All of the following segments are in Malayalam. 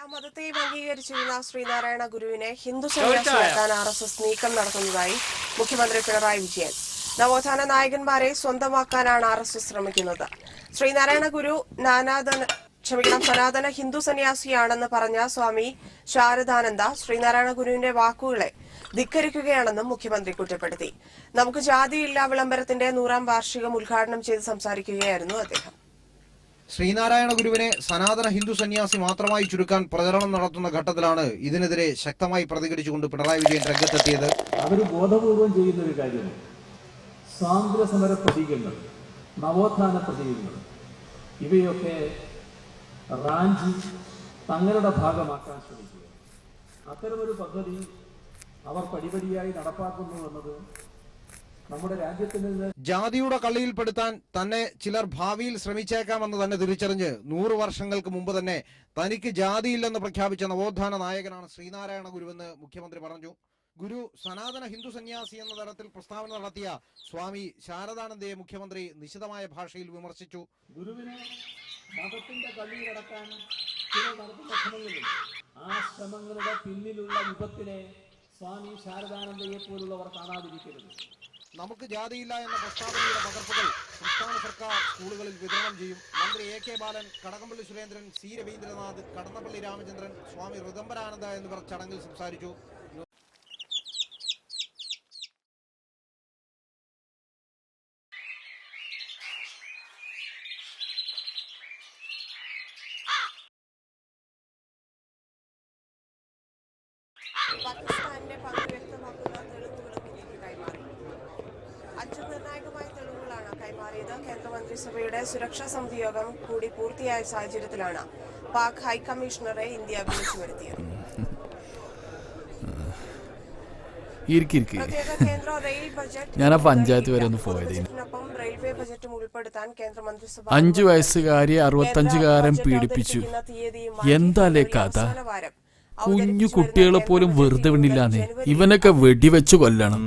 എല്ലാ മതത്തെയും അംഗീകരിച്ചിരുന്ന ശ്രീനാരായണ ഗുരുവിനെ ഹിന്ദു സന്യാസിയാക്കാൻ ആർ എസ് എസ് നീക്കം നടത്തുന്നതായി മുഖ്യമന്ത്രി പിണറായി വിജയൻ. നവോത്ഥാന നായകന്മാരെ സ്വന്തമാക്കാനാണ് ആർ എസ് എസ് ശ്രമിക്കുന്നത്. ശ്രീനാരായണ ഗുരു നാനാദന ക്ഷമിക്കണം സനാതന ഹിന്ദു സന്യാസിയാണെന്ന് പറഞ്ഞ സ്വാമി ശാരദാനന്ദ ശ്രീനാരായണ ഗുരുവിന്റെ വാക്കുകളെ ധിക്കരിക്കുകയാണെന്നും മുഖ്യമന്ത്രി കുറ്റപ്പെടുത്തി. നമുക്ക് ജാതിയില്ല വിളംബരത്തിന്റെ നൂറാം വാർഷികം ഉദ്ഘാടനം ചെയ്ത് സംസാരിക്കുകയായിരുന്നു അദ്ദേഹം. ശ്രീനാരായണ ഗുരുവിനെ സനാതന ഹിന്ദു സന്യാസി മാത്രമായി ചുരുക്കാൻ പ്രചരണം നടത്തുന്ന ഘട്ടത്തിലാണ് ഇതിനെതിരെ ശക്തമായി പ്രതികരിച്ചുകൊണ്ട് പിണറായി വിജയൻ രംഗത്തെത്തിയത്. അവർ ബോധപൂർവം ചെയ്യുന്ന ഒരു കാര്യമാണ്. സ്വാതന്ത്ര്യ സമര പ്രതീകങ്ങൾ നവോത്ഥാന പ്രതീകങ്ങൾ ഇവയൊക്കെ റാഞ്ചി തങ്ങളുടെ ഭാഗമാക്കാൻ ശ്രമിക്കുക അത്തരമൊരു പദ്ധതി അവർ പടിപടിയായി നടപ്പാക്കുന്നു എന്നത് നമ്മുടെ നിന്ന് ജാതിയുടെ കള്ളിയിൽപ്പെടുത്താൻ തന്നെ ചിലർ ഭാവിയിൽ ശ്രമിച്ചേക്കാമെന്ന് തന്നെ തിരിച്ചറിഞ്ഞ് നൂറു വർഷങ്ങൾക്ക് മുമ്പ് തന്നെ തനിക്ക് ജാതിയില്ലെന്ന് പ്രഖ്യാപിച്ച നവോത്ഥാന നായകനാണ് ശ്രീനാരായണ ഗുരുവെന്ന് മുഖ്യമന്ത്രി പറഞ്ഞു. ഗുരു സനാതന ഹിന്ദു സന്യാസി എന്ന തരത്തിൽ പ്രസ്താവന നടത്തിയ സ്വാമി ശാരദാനന്ദയെ മുഖ്യമന്ത്രി നിശിതമായ ഭാഷയിൽ വിമർശിച്ചു. ഗുരുവിനെ മതത്തിന്റെ കള്ളിയിലടക്കാൻ ചില നടത്തുന്ന ശ്രമങ്ങളിൽ ആ ശ്രമങ്ങളുടെ പിന്നിലുള്ള വിപത്തിനെ സ്വാമി ശാരദാനന്ദയെ പോലുള്ളവർ കാണാതിരിക്കരുത്. നമുക്ക് ജാതിയില്ല എന്ന പ്രസ്താവനയുടെ പകർപ്പുകൾ സംസ്ഥാന സർക്കാർ സ്കൂളുകളിൽ വിതരണം ചെയ്യും. മന്ത്രി A K Balan Kadakampally Surendran C Raveendranath Kadannappally Ramachandran Swami Rithambharananda എന്നിവർ ചടങ്ങിൽ സംസാരിച്ചു. കേന്ദ്രമന്ത്രിസഭയുടെ സുരക്ഷാ സമിതി യോഗം കൂടി പൂർത്തിയായ സാഹചര്യത്തിലാണ് പാക് ഹൈക്കമ്മീഷണറെ ഇന്ത്യ വിളിച്ചു വരുത്തിയത്. കേന്ദ്ര റെയിൽ ബജറ്റ് ഞാൻ ആ പഞ്ചായത്ത് വരെ ഒന്ന് പോയത്. അഞ്ചു വയസ്സുകാരിയെ അറുപത്തഞ്ചുകാരൻ പീഡിപ്പിച്ചു. എന്താലേ കഥ? കുഞ്ഞു കുട്ടികളെ പോലും വെറുതെ വിടില്ലാന്നേ. ഇവനൊക്കെ വെടിവെച്ച് കൊല്ലണം.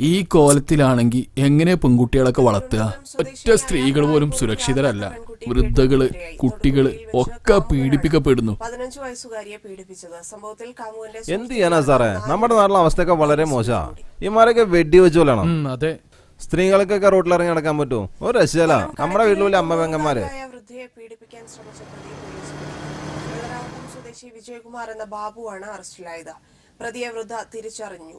ഈ കോലത്തിലാണെങ്കിൽ എങ്ങനെ പെൺകുട്ടികളൊക്കെ വളർത്തുക? ഒറ്റ സ്ത്രീകൾ പോലും സുരക്ഷിതരല്ല. വൃദ്ധകൾ കുട്ടികൾ ഒക്കെ പീഡിപ്പിക്കപ്പെടുന്നു. പതിനഞ്ച് വയസ്സുകാരിയെ പീഡിപ്പിച്ചത്. സംഭവത്തിൽ കാമുവിന്റെ എന്ത് ചെയ്യാനാ സാറേ? നമ്മുടെ നാട്ടിലെ അവസ്ഥയൊക്കെ വളരെ മോശാ. ഇമാരൊക്കെ വെടി വെച്ച് കൊല്ലണം. ഉം, അതെ. സ്ത്രീകൾക്കൊക്കെ റോട്ടിൽ ഇറങ്ങി നടക്കാൻ പറ്റുമോ ഒരു രക്ഷല നമ്മുടെ വീട്ടിലെ അമ്മ പെങ്ങന്മാര് പ്രായമായ വൃദ്ധയെ പീഡിപ്പിക്കാൻ ശ്രമിച്ച പ്രതി പോലീസ് പിടിയിൽ. വെള്ളരാമപുരം സ്വദേശി വിജയകുമാർ എന്ന ബാബുവാണ് അറസ്റ്റിലായത്. പ്രതിയെ വൃദ്ധ തിരിച്ചറിഞ്ഞു.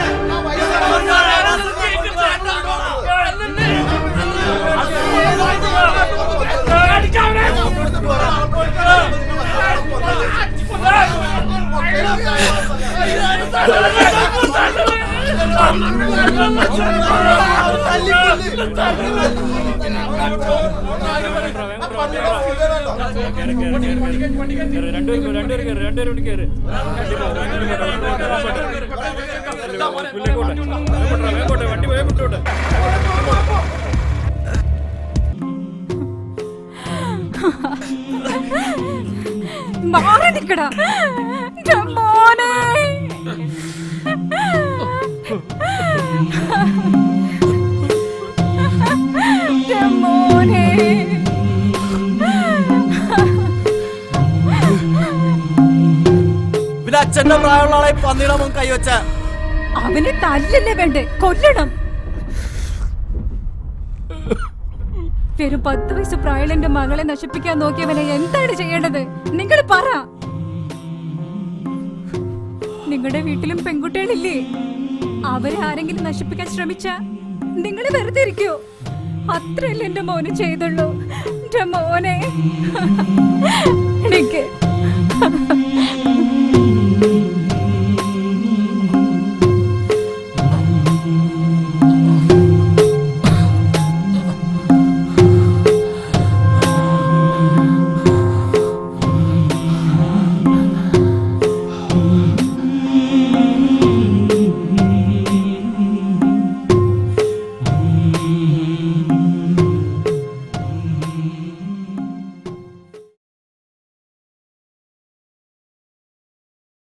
മാറി നിക്കടാ. അച്ഛന്റെ പ്രായമുള്ള ആളെ പന്നിയുടെ കൈവച്ച. അവന് തല്ലല്ലേ വേണ്ടേ? കൊല്ലണം. വെറും പത്ത് വയസ്സ് പ്രായളന്റെ മകളെ നശിപ്പിക്കാൻ നോക്കിയവനെ എന്താണ് ചെയ്യേണ്ടത്? നിങ്ങൾ പറ. നിങ്ങളുടെ വീട്ടിലും പെൺകുട്ടികളില്ലേ? അവരെ ആരെങ്കിലും നശിപ്പിക്കാൻ ശ്രമിച്ച നിങ്ങൾ വെറുതെ ഇരിക്കോ. അത്രയല്ലേ എന്റെ മോന് ചെയ്തുള്ളൂ. എന്റെ മോനെ. എനിക്ക്